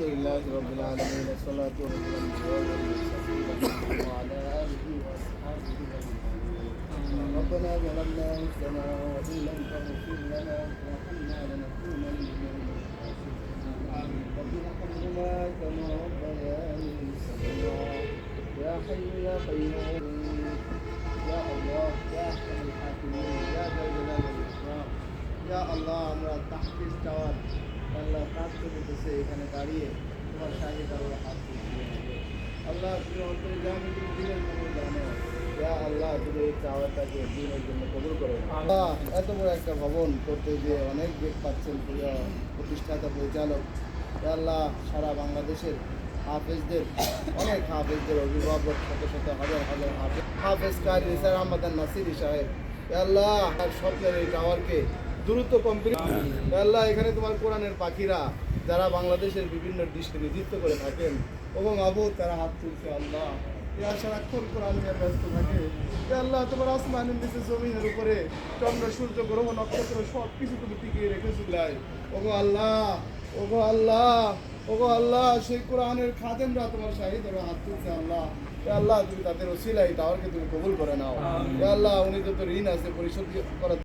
الحمد لله رب العالمين والصلاة والسلام وعلى آله وأصحابه ربنا ظلمنا أنفسنا وإن لم تغفر لنا وارحمنا لنكونن من الخاسرين رب ارحمهما كما ربياني صغيرا يا حي يا قيوم يا الله يا أحسن الحاكمين يا ذا الجلال والإكرام يا الله ما تحت استوى الله تحت করতেছে এখানে দাঁড়িয়ে তোমার শাহিদ আল্লাহ হাত আল্লাহ তুমি অন্তরে জানি তুমি দিনের কবুল জানো। ইয়া আল্লাহ তুমি এই টাওয়ারটাকে দিনের জন্য কবুল করো আল্লাহ এত বড় একটা ভবন করতে গিয়ে অনেক বেগ পাচ্ছেন প্রিয় প্রতিষ্ঠাতা পরিচালক। আল্লাহ সারা বাংলাদেশের হাফেজদের অনেক হাফেজদের অভিভাবক শত শত হাজার হাজার হাফেজ। হাফেজ কারি স্যার আহমদ নাসিরি সাহেব আল্লাহ আর স্বপ্নের এই টাওয়ারকে দ্রুত কমপ্লিট আল্লাহ এখানে তোমার কোরআনের পাখিরা যারা বাংলাদেশের বিভিন্ন দৃষ্টি নিযুক্ত করে থাকেন এবং আবু তারা হাত তুলছে আল্লাহ। ইয়া সারাক্ষণ কোরআন নিয়ে ব্যস্ত থাকে। আল্লাহ তোমার আসমানের নিচে জমিনের উপরে চন্দ্র, সূর্য, গ্রহ, নক্ষত্র সব কিছু তুমি টিকিয়ে রেখেছিলাই ওগো আল্লাহ ওগো আল্লাহ ওগো আল্লাহ, সেই কোরআনের খাদেমরা তোমার শাহিদ ওরা হাত তুলছে আল্লাহ। আল্লাহ, তুমি তাদের ওসিলাই টাওয়ারকে তুমি কবুল করে নাও। আল্লাহ, উনি যত ঋণ আছে, পরিশোধ করার